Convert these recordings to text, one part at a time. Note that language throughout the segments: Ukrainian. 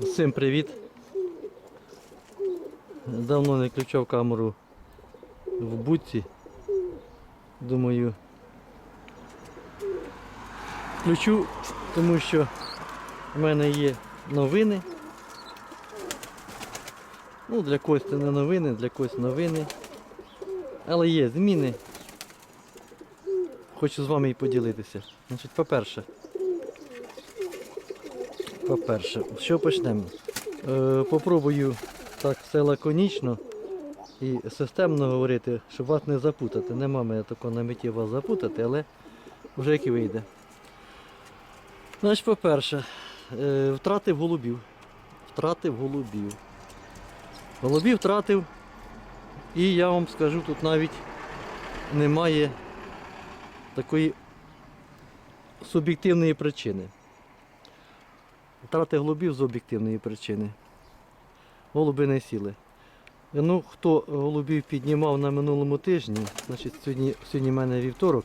Всім привіт. Давно не включав камеру в будці. Думаю, включу, тому що в мене є новини. Ну, для когось це не новини, для когось новини. Але є зміни. Хочу з вами і поділитися. Значить, по-перше, по-перше, що почнемо? Е, попробую так все лаконічно і системно говорити, щоб вас не запутати. Нема мене такого на меті вас запутати, але вже як і вийде. Значить, по-перше, е, втратив голубів. Втратив голубів. Голубів втратив. І я вам скажу, тут навіть немає такої суб'єктивної причини. Втрати голубів з об'єктивної причини. Голуби не сіли. Ну, хто голубів піднімав на минулому тижні, значить сьогодні, сьогодні в мене вівторок.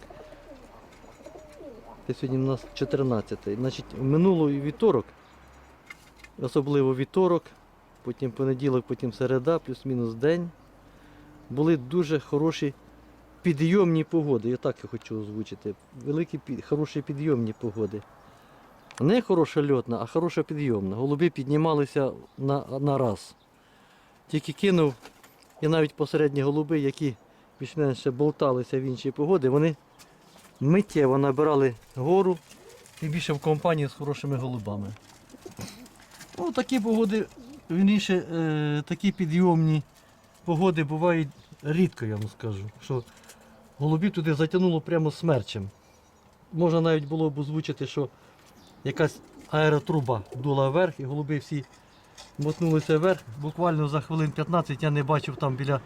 Це сьогодні у нас 14. Значить, минулий вівторок, особливо вівторок, потім понеділок, потім середа, плюс-мінус день, були дуже хороші підйомні погоди. Я так я хочу озвучити. Великі хороші підйомні погоди. Не хороша льотна, а хороша підйомна. Голуби піднімалися на, на раз. Тільки кинув, і навіть посередні голуби, які більш-менш болталися в інші погоди, вони миттєво набирали гору і більше в компанії з хорошими голубами. Ну, такі погоди, вірніше, е, такі підйомні погоди бувають рідко, я вам скажу. Що голубів туди затягнуло прямо смерчем. Можна навіть було б озвучити, що якась аеротруба дула вверх і голуби всі мотнулися вверх. Буквально за хвилин 15 я не бачив там біля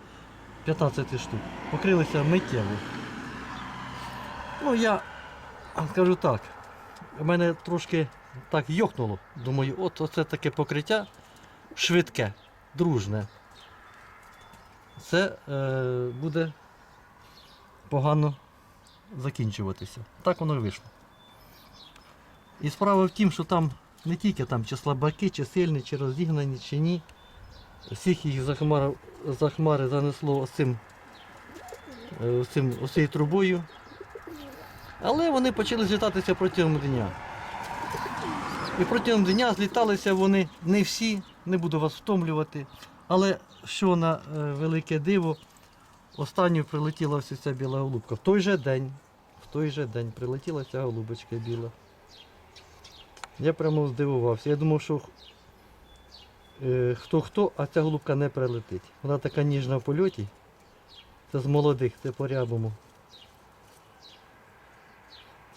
15 штук. Покрилися миттєво. Ну я скажу так, мене трошки так йокнуло. Думаю, от оце таке покриття швидке, дружне. Це е, буде погано закінчуватися. Так воно і вийшло. І справа в тім, що там не тільки там чи слабаки, чи сильні, чи розігнані, чи ні. Всіх їх за хмари, за хмари занесло е, оцим, оцією трубою. Але вони почали злітатися протягом дня. І протягом дня зліталися вони не всі, не буду вас втомлювати. Але що на е, велике диво, останньою прилетіла ось ця біла голубка. В той же день, в той же день прилетіла ця голубочка біла. Я прямо здивувався. Я думав, що е, хто-хто, а ця голубка не прилетить. Вона така ніжна в польоті. Це з молодих, це по рябому.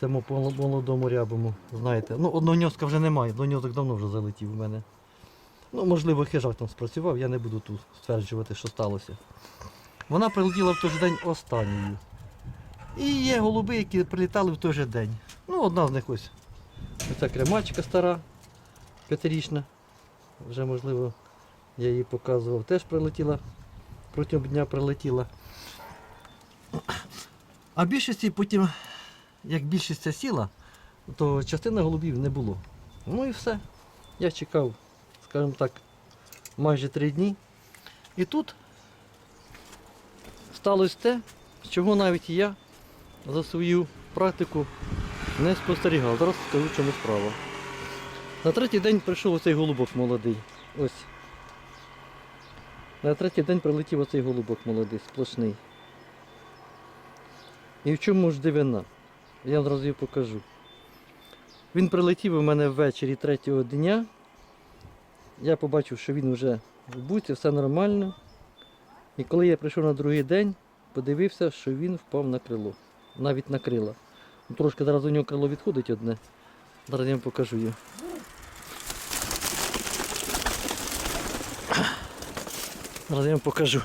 Це по молодому рябому, знаєте. Ну, одноньоска вже немає, одноньосок давно вже залетів у мене. Ну, можливо, хижак там спрацював, я не буду тут стверджувати, що сталося. Вона прилетіла в той же день останньою. І є голуби, які прилітали в той же день. Ну, одна з них ось. Оця кремачка стара, п'ятирічна. Вже можливо я її показував. Теж прилетіла. Протягом дня прилетіла. А більшості потім, як більшість ця сіла, то частина голубів не було. Ну і все. Я чекав, скажімо так, майже три дні. І тут сталося те, чого навіть я за свою практику не спостерігав. Зараз скажу, в чому справа. На третій день прийшов оцей голубок молодий. Ось. На третій день прилетів оцей голубок молодий, сплошний. І в чому ж дивина? Я одразу її покажу. Він прилетів у мене ввечері третього дня. Я побачив, що він вже в буці, все нормально. І коли я прийшов на другий день, подивився, що він впав на крило. Навіть на крила. Ну, Трошки зараз у нього крило відходить одне. Зараз я вам покажу його. Зараз я вам покажу.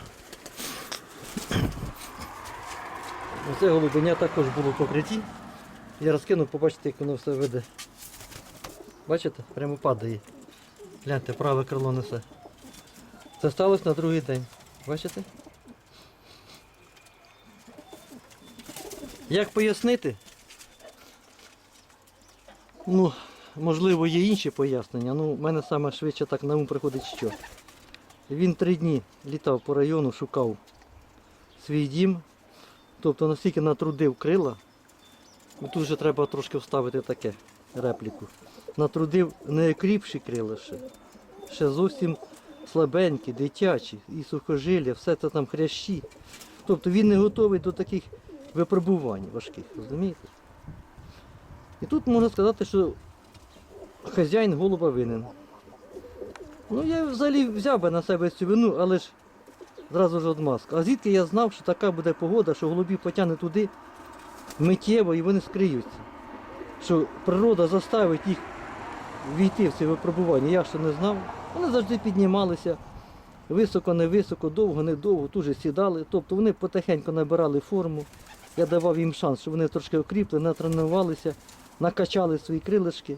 Оце голубеня також було в покритті. Я розкинув, побачите, як воно все веде. Бачите? Прямо падає. Гляньте, праве крило несе. Це сталося на другий день. Бачите? Як пояснити? Ну, можливо, є інші пояснення. Ну, в мене саме швидше так на ум приходить що. Він три дні літав по району, шукав свій дім. Тобто настільки натрудив крила. Ну, Тут вже треба трошки вставити таке репліку. Натрудив найкріпші крила ще. Ще зовсім слабенькі, дитячі, і сухожилля, все це там хрящі. Тобто він не готовий до таких випробувань важких, розумієте? І тут можна сказати, що хазяїн голуба винен. Ну я взагалі взяв би на себе цю вину, але ж зразу ж одмазка. А звідки я знав, що така буде погода, що голубі потягне туди миттєво і вони скриються. Що природа заставить їх війти в ці випробування. Я ще не знав. Вони завжди піднімалися. Високо, не високо, довго, не довго, тут сідали. Тобто вони потихеньку набирали форму. Я давав їм шанс, щоб вони трошки окріпли, натренувалися, накачали свої крилишки.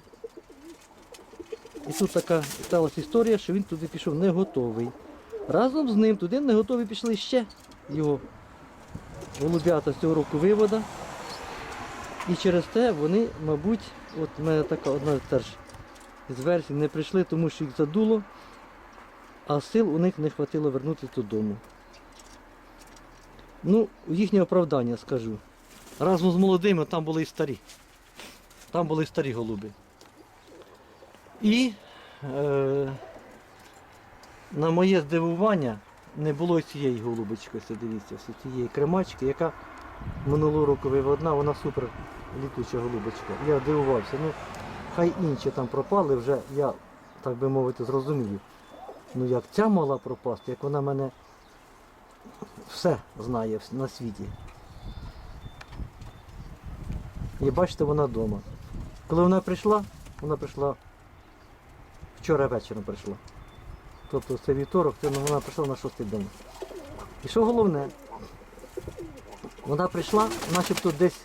І тут така сталася історія, що він туди пішов не готовий. Разом з ним туди не готові пішли ще його голубята з цього року вивода. І через те вони, мабуть, от в мене така одна теж з версій, не прийшли, тому що їх задуло, а сил у них не вистачило вернутися додому. Ну, їхнє оправдання скажу. Разом з молодими там були і старі. Там були і старі голуби. І е, на моє здивування не було цієї голубочки, ось дивіться, ось цієї кремачки, яка минулого року виводна, вона супер літуча голубочка. Я дивувався. Ну, хай інші там пропали, вже я, так би мовити, зрозумію. Ну як ця мала пропасти, як вона мене все знає на світі. І бачите, вона вдома. Коли вона прийшла, вона прийшла вчора вечором прийшла. Тобто це вівторок, вона прийшла на шостий день. І що головне, вона прийшла, начебто десь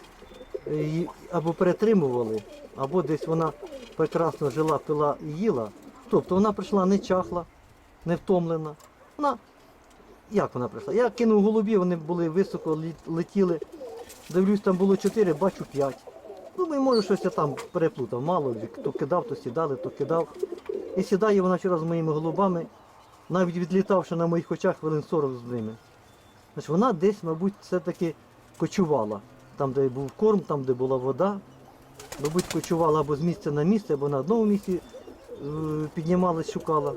е, її або перетримували, або десь вона прекрасно жила, пила і їла. Тобто вона прийшла не чахла, не втомлена. Вона, як вона прийшла? Я кинув голубів, вони були високо летіли. Дивлюсь, там було чотири, бачу п'ять. Думаю, може щось я там переплутав. Мало то кидав, то сідали, то кидав. І сідає вона вчора з моїми голубами, навіть відлітавши на моїх очах хвилин 40 з ними. Значить, вона десь, мабуть, все-таки кочувала. Там, де був корм, там, де була вода. Мабуть, кочувала або з місця на місце, або на одному місці е, піднімалась, шукала.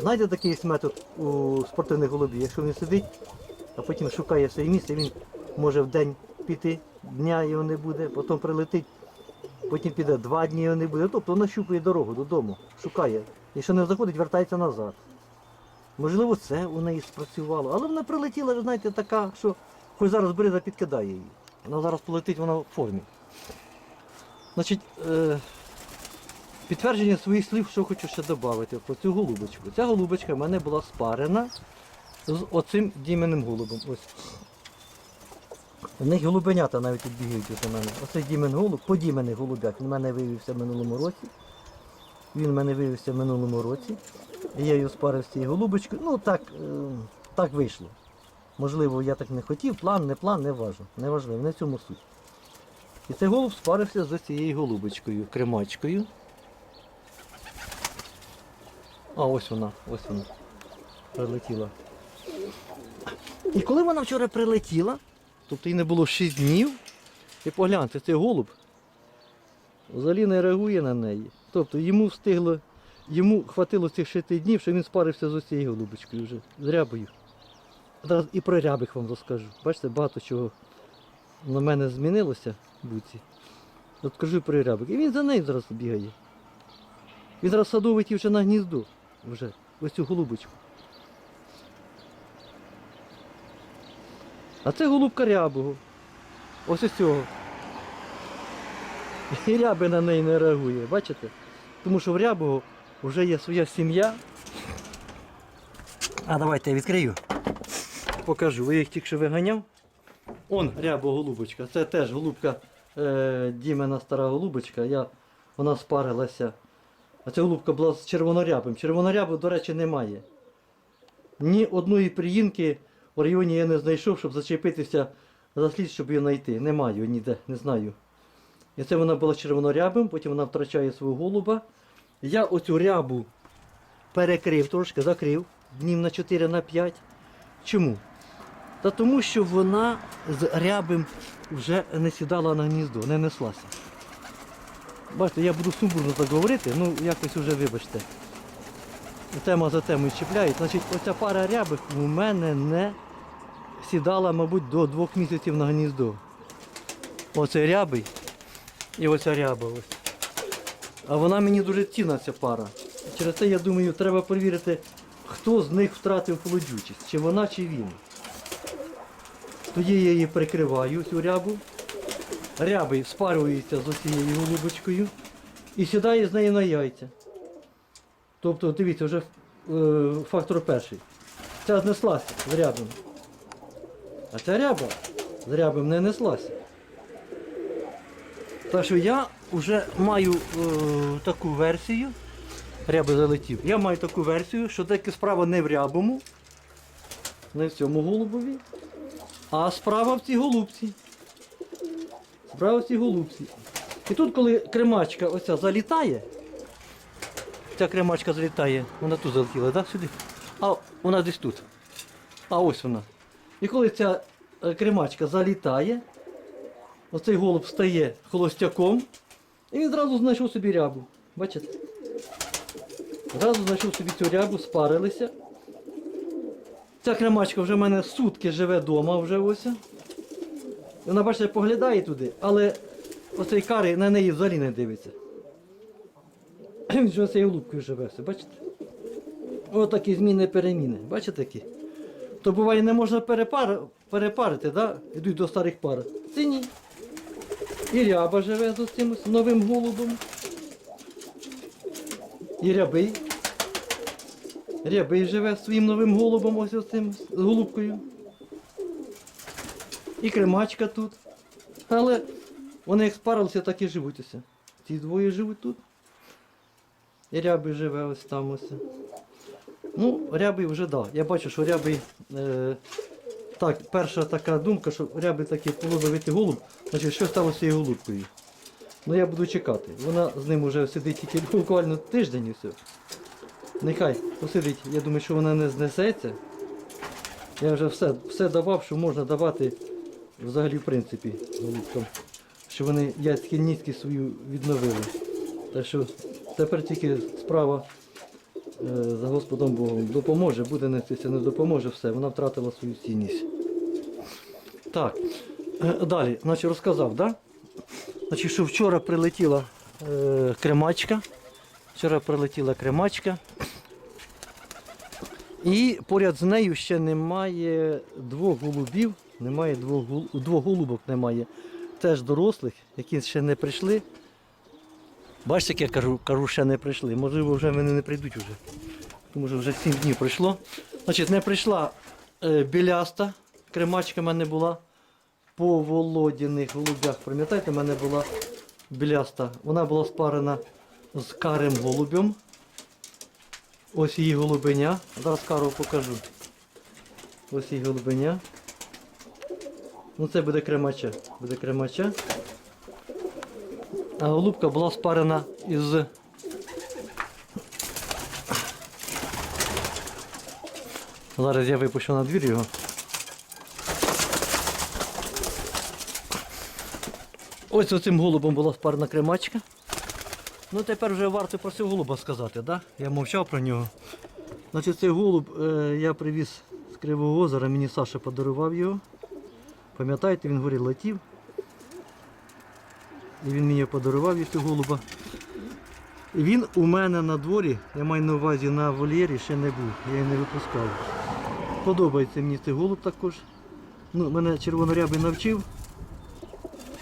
Знаєте, такий є метод у спортивних голубів. Якщо він сидить, а потім шукає своє місце, він може в день піти, дня його не буде, потім прилетить, потім піде два дні його не буде. Тобто вона щупає дорогу додому, шукає. Якщо не заходить, вертається назад. Можливо, це у неї спрацювало. Але вона прилетіла, ви знаєте, така, що хоч зараз бриза підкидає її. Вона зараз полетить, вона в формі. Значить, е, підтвердження своїх слів, що хочу ще додати про цю голубочку. Ця голубочка в мене була спарена з оцим діменним голубом. Ось. У них голубенята навіть відбігають от у мене. Оцей дімен голуб, подімений голубяк. Він в мене виявився в минулому році. Він в мене виявився в минулому році. Я його спарив з цією голубочкою. Ну так, е, так вийшло. Можливо, я так не хотів, план, не план, не важливо. Не важливо, не в цьому суть. І цей голуб спарився з цією голубочкою, кремачкою. А, ось вона, ось вона. Прилетіла. І коли вона вчора прилетіла, тобто їй не було 6 днів, і погляньте, цей голуб взагалі не реагує на неї. Тобто йому встигло, йому хватило цих 6 днів, що він спарився з цією голубочкою вже, з рябою. Зараз і про рябих вам розкажу. Бачите, багато чого на мене змінилося в буці. От кажу про рябик. І він за нею зараз бігає. Він зараз садовить вже на гніздо. Вже. Ось цю голубочку. А це голубка рябого. Ось ось цього. І ряби на неї не реагує, бачите? Тому що в рябого вже є своя сім'я. А давайте я відкрию. Покажу. Ви їх тільки що виганяв. Он рябо голубочка. Це теж голубка е, Дімена стара голубочка. Я, вона спарилася. А ця голубка була з червонорябим. Червонорябу, до речі, немає. Ні одної приїнки в районі я не знайшов, щоб зачепитися за слід, щоб її знайти. Немає ніде, не знаю. І це вона була червонорябим, потім вона втрачає свого голуба. Я оцю рябу перекрив трошки, закрив днів на 4 на 5. Чому? Та тому, що вона з рябим вже не сідала на гніздо, не неслася. Бачите, я буду сумбурно так говорити, ну якось вже вибачте. Тема за темою чіпляють. Значить, оця пара рябих у мене не сідала, мабуть, до двох місяців на гніздо. Оце рябий і оця ряба. Ось. А вона мені дуже цінна ця пара. Через це я думаю, треба перевірити, хто з них втратив плодючість, чи вона, чи він. Тоді я її прикриваю, цю рябу. Рябий спарюється з оцією голубочкою і сідає з нею на яйця. Тобто, дивіться, вже е, фактор перший. Ця знеслася з рябом. А ця ряба з рябом не неслася. Так що я вже маю е, таку версію. Ряби залетів. Я маю таку версію, що таки справа не в рябому, не в цьому голубові, а справа в цій голубці. Справа в цій голубці. І тут, коли кремачка оця залітає, ця кремачка залітає, вона тут залетіла, так, сюди? А вона десь тут. А ось вона. І коли ця е, кремачка залітає, оцей голуб стає холостяком, і він зразу знайшов собі рябу. Бачите? Зразу знайшов собі цю рябу, спарилися. Ця кремачка вже в мене сутки живе вдома вже ось. Вона, бачите, поглядає туди, але оцей карий на неї взагалі не дивиться. Він же цією голубкою живе все, бачите? Отакі зміни переміни. Бачите які? То буває не можна перепар... перепарити, да? йдуть до старих пар. Це ні. І ряба живе з цим новим голубом. І рябий. Рябий живе своїм новим голубом, ось ось цим голубкою. І кремачка тут. Але вони як спарилися, так і живуть усе. Ці двоє живуть тут. І рябий живе ось там ось. Ну, рябий вже да. Я бачу, що рябий. Е, так, перша така думка, що рябий такий полудовитий голуб, значить, що сталося з голубкою. Ну я буду чекати. Вона з ним вже сидить тільки буквально тиждень і все. Нехай посидить, я думаю, що вона не знесеться. Я вже все, все давав, що можна давати взагалі в принципі голубкам. Що вони яйцькільність свою відновили. Так що тепер тільки справа е, за Господом Богом. Допоможе, буде нестися, не допоможе, все, вона втратила свою цінність. Так, е, далі, значить розказав, да? Значить, що вчора прилетіла е, кремачка. Вчора прилетіла кремачка. І поряд з нею ще немає двох голубів, немає двох, гол- двох голубок немає. Теж дорослих, які ще не прийшли. Бачите, як я кажу, кажу, ще не прийшли. Можливо, вже вони не прийдуть вже. Тому що вже 7 днів пройшло. Значить, не прийшла е, біляста, кремачка в мене була по володяних голубях. Пам'ятаєте, в мене була біляста. Вона була спарена з карим голубем. Ось її голубеня. Зараз кару покажу. Ось її голубеня. Ну це буде кремача. Буде кремача. А голубка була спарена із. Зараз я випущу на двір його. Ось оцим голубом була спарена кремачка. Ну тепер вже варто про цього голуба сказати, да? Я мовчав про нього. Значить, цей голуб е, я привіз з Кривого озера, мені Саша подарував його. Пам'ятаєте, він горі летів. І він мені подарував і голуба. І він у мене на дворі, я маю на увазі на вольєрі, ще не був, я його не випускав. Подобається мені цей голуб також. Ну, мене червонорябий навчив.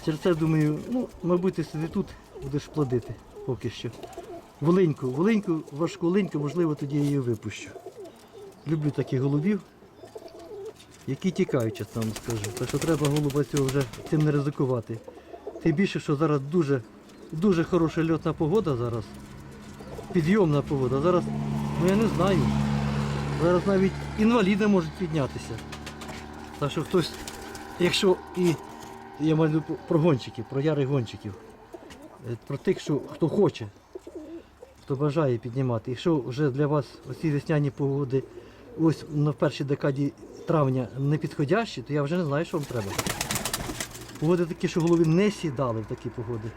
Через це думаю, ну, мабуть, сиди тут, будеш плодити поки що. Волиньку, волиньку, важку линьку, можливо, тоді я її випущу. Люблю таких голубів, які тікають, я там скажу. Так що треба голуба цього вже цим не ризикувати. Тим більше, що зараз дуже, дуже хороша льотна погода зараз. Підйомна погода. Зараз, ну я не знаю. Зараз навіть інваліди можуть піднятися. Так що хтось, якщо і я маю про гонщиків, про ярих гонщиків. Е, про тих, що хто хоче, хто бажає піднімати. Якщо вже для вас оці весняні погоди ось на першій декаді травня не підходящі, то я вже не знаю, що вам треба. Погоди такі, що голови не сідали в такі погоди.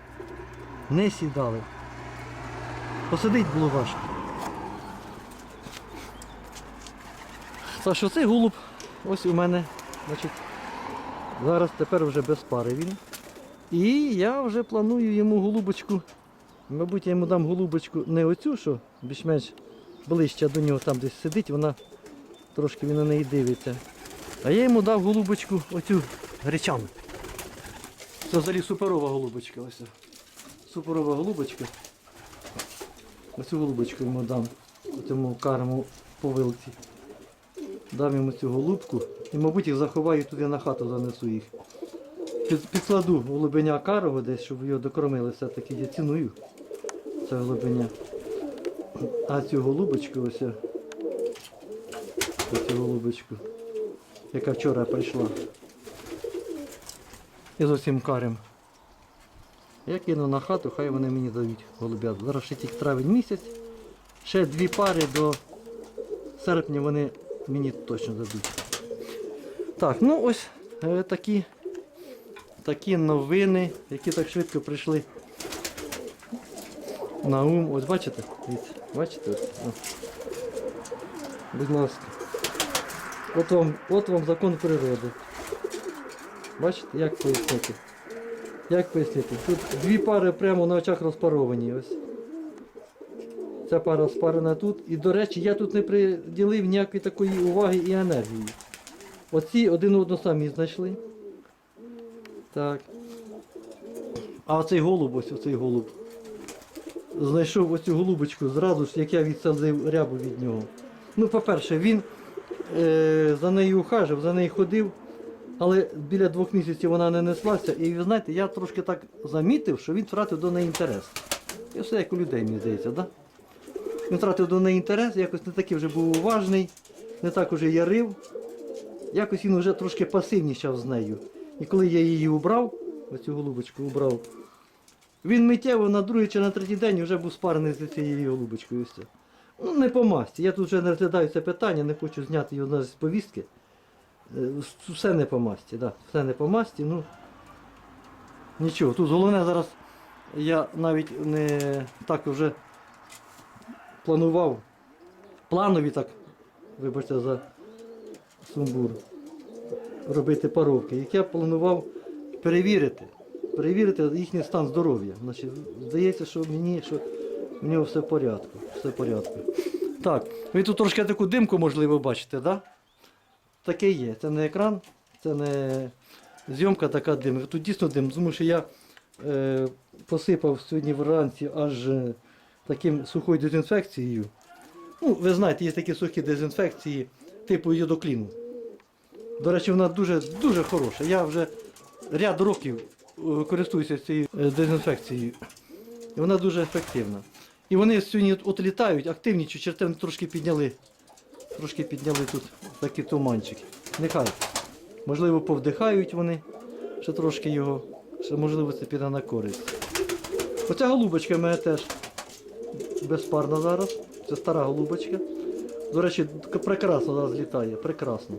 Не сідали. Посадить було важко. Так що цей голуб ось у мене, значить, зараз тепер вже без пари він. І я вже планую йому голубочку. Мабуть, я йому дам голубочку не оцю, що більш-менш ближче до нього там десь сидить, вона трошки він на неї дивиться. А я йому дав голубочку оцю гречану. Це взагалі суперова голубочка. Ось. Суперова голубочка. Оцю голубочку йому дам цьому карму повилці. Дам йому цю голубку і, мабуть, їх заховаю туди на хату, занесу їх. Під, підкладу голубеня карого десь, щоб його докормили все-таки. Я ціную це голубеня. А цю голубочку ось. Оцю голубочку, яка вчора прийшла. І з оцим карем. Я кину на хату, хай вони мені дають голубят. Зараз ще тільки травень місяць. Ще дві пари до серпня вони мені точно дадуть. Так, ну ось е, такі, такі новини, які так швидко прийшли на ум. Ось бачите? Бачите? Будь ласка. От вам, от вам закон природи. Бачите, як пояснити? Як пояснити? Тут дві пари прямо на очах розпаровані. Ось. Ця пара спарена тут. І, до речі, я тут не приділив ніякої такої уваги і енергії. Оці один одного самі знайшли. Так. А оцей голуб, ось оцей голуб. Знайшов оцю голубочку зразу ж, як я відсадив рябу від нього. Ну, по-перше, він е, за нею ухажив, за нею ходив, але біля двох місяців вона не неслася. І ви знаєте, я трошки так замітив, що він втратив до неї інтерес. І все як у людей, мені здається, да? Він втратив до неї інтерес, якось не такий вже був уважний, не так уже ярив. Якось він вже трошки пасивнішав з нею. І коли я її убрав, оцю голубочку убрав, він миттєво на другий чи на третій день вже був спарений з цією голубочкою. Ну, не по масті. Я тут вже не розглядаю це питання, не хочу зняти його з повістки. Е, Все не по масті, да. все не по масті. Ну, нічого. Тут головне зараз я навіть не так вже планував. Планові так, вибачте за сумбур, робити паровки. Як я планував перевірити, перевірити їхній стан здоров'я. Значить, здається, що мені, що в нього все в порядку. Все в порядку. Так, ви тут трошки таку димку, можливо, бачите, да? Таке є. Це не екран, це не зйомка така дим. Тут дійсно дим, тому що я е, посипав сьогодні вранці аж е, таким сухою дезінфекцією. Ну, ви знаєте, є такі сухі дезінфекції типу йодокліну. До речі, вона дуже, дуже хороша. Я вже ряд років е, користуюся цією е, дезінфекцією. І вона дуже ефективна. І вони сьогодні от, літають, активнічі, черти трошки підняли. Трошки підняли тут такі туманчики. Нехай. Можливо, повдихають вони, ще трошки його, ще можливо це піде на користь. Оця голубочка в мене теж безпарна зараз. Це стара голубочка. До речі, прекрасно зараз літає, прекрасно.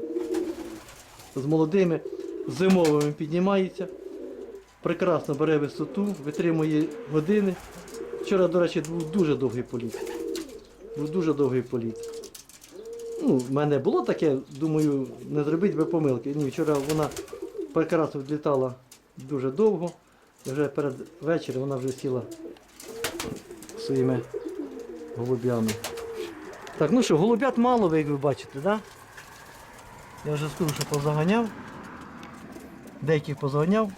З молодими, зимовими піднімається. Прекрасно бере висоту, витримує години. Вчора, до речі, був дуже довгий політ. Був дуже довгий політ. Ну, в мене було таке, думаю, не зробити би помилки. Ні, вчора вона прекрасно відлітала дуже довго. Вже перед вечором вона вже сіла своїми голубями. Так, ну що, голубят мало, ви, як ви бачите? Да? Я вже скажу, що позаганяв. Деяких позаганяв.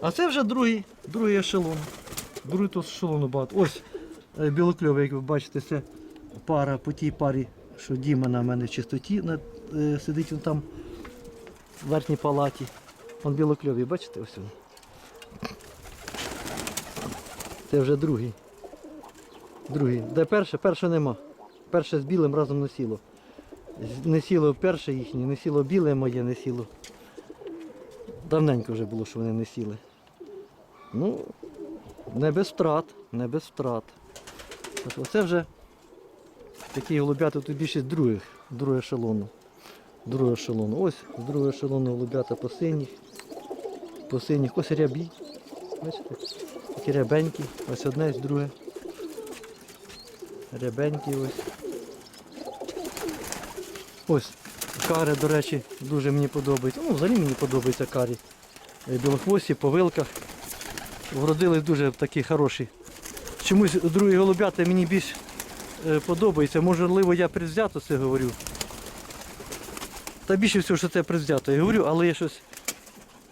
А це вже другий, другий ешелон. Другий тут ешелону багато. Ось е, білокльовий, як ви бачите, це пара по тій парі, що Діма на мене в чистоті на- е, сидить він там в верхній палаті. Вон білокльовий, бачите, ось він. Це вже другий. Другий. Де перше? Перше нема. Перше з білим разом не сіло. З- Не сіло перше їхнє, не сіло біле моє, не сіло. Давненько вже було, що вони не сіли. Ну, Не без втрат, не без втрат. От Оце вже такі голубята тут більшість других, другого ешелону. Другого ешелону. Ось з другого ешелону голубята по синіх. По синіх. Ось рябі. Бачите? Такі рябенькі. Ось одне, ось друге. Рябенькі ось. Ось. Кари, до речі, дуже мені подобається. Ну, взагалі мені подобається карі. Е, Білохвості, по вилках. Вродили дуже такі хороші. Чомусь другі голубята мені більш е, подобаються. Можливо, я предвзято це говорю. Та більше всього, що це предвзято я говорю, але я щось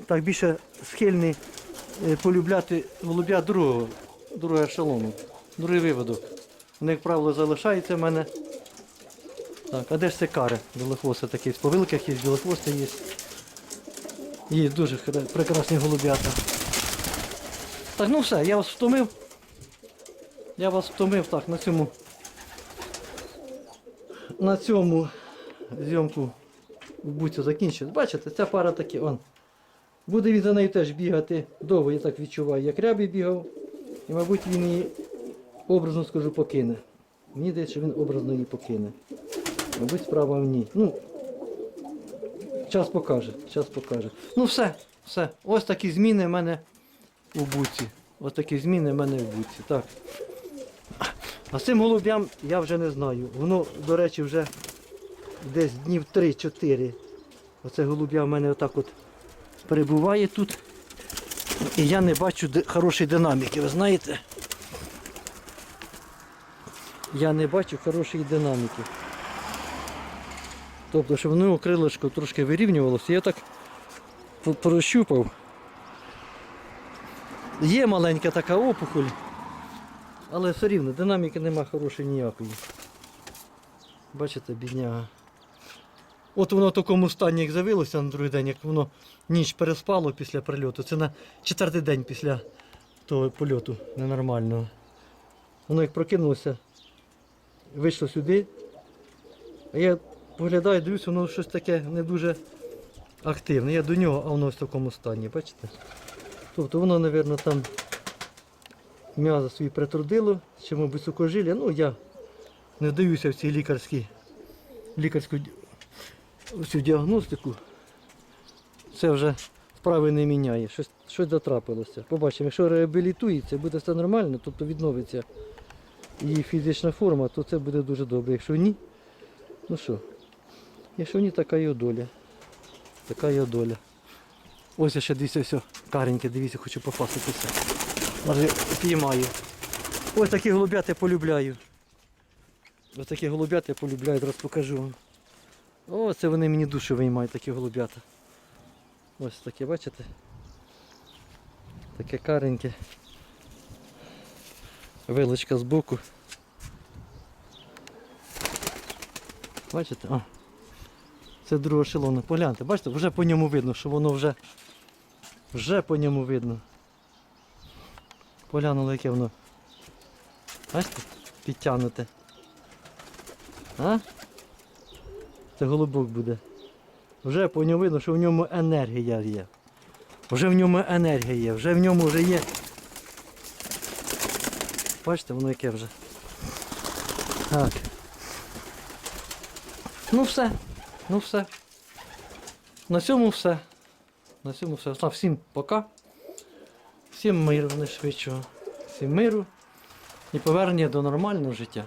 так більше схильний е, полюбляти голубя другого, другого ешелону, другий виводок. Вони, як правило, залишаються в мене. Так, а де ж це кари? Білохвости такі, по вилках є, білохвости є. Є дуже прекрасні голубята. Так, ну все, я вас втомив. Я вас втомив так на цьому. На цьому зйомку в буці закінчив. Бачите, ця пара таки, он. Буде він за нею теж бігати довго, я так відчуваю, як рябі бігав. І, мабуть, він її образно скажу покине. Мені здається, що він образно її покине. Мабуть, справа в ній. Ну, час покаже, час покаже. Ну все, все. Ось такі зміни в мене у буці. Ось такі зміни в мене в буці. Так. А цим голубям я вже не знаю. Воно, до речі, вже десь днів 3-4. Оце голуб'я в мене отак от перебуває тут. І я не бачу хорошої динаміки, ви знаєте? Я не бачу хорошої динаміки. Тобто, що воно крилишко трошки вирівнювалося, я так прощупав. Є маленька така опухоль, але все рівно динаміки нема хорошої ніякої. Бачите, бідняга. От воно в такому стані, як з'явилося на другий день, як воно ніч переспало після прильоту. Це на четвертий день після того польоту ненормального. Воно як прокинулося, вийшло сюди. А я поглядаю, дивлюся, воно щось таке не дуже активне. Я до нього, а воно в такому стані, бачите? Тобто воно, мабуть, там м'язо свої притрудило, чи, мабуть, сукожилля. Ну, я не вдаюся в ці лікарські, лікарську цю діагностику. Це вже справи не міняє. Щось, щось дотрапилося. Побачимо, якщо реабілітується, буде все нормально, тобто відновиться її фізична форма, то це буде дуже добре. Якщо ні, ну що, якщо ні, така його доля. Така його доля. Ось я ще дивіться, все, кареньке, дивіться, хочу пофаситися. Може піймаю. Ось такі голубят я полюбляю. Ось такі голубят я полюбляю, зараз покажу вам. О, це вони мені душу виймають, такі голубята. Ось таке, бачите? Таке кареньке. Вилочка збоку. Бачите? О. Це друга шелона. Погляньте, бачите, вже по ньому видно, що воно вже вже по ньому видно. Поглянули, яке воно. Бачите? Підтягнуте. А? Це голубок буде. Вже по ньому видно, що в ньому енергія є. Вже в ньому енергія є, вже в ньому вже є. Бачите, воно яке вже. Так. Ну все. Ну все. На цьому все. На цьому все. Всім пока. Всім миру найшвидшого. Всім миру і повернення до нормального життя.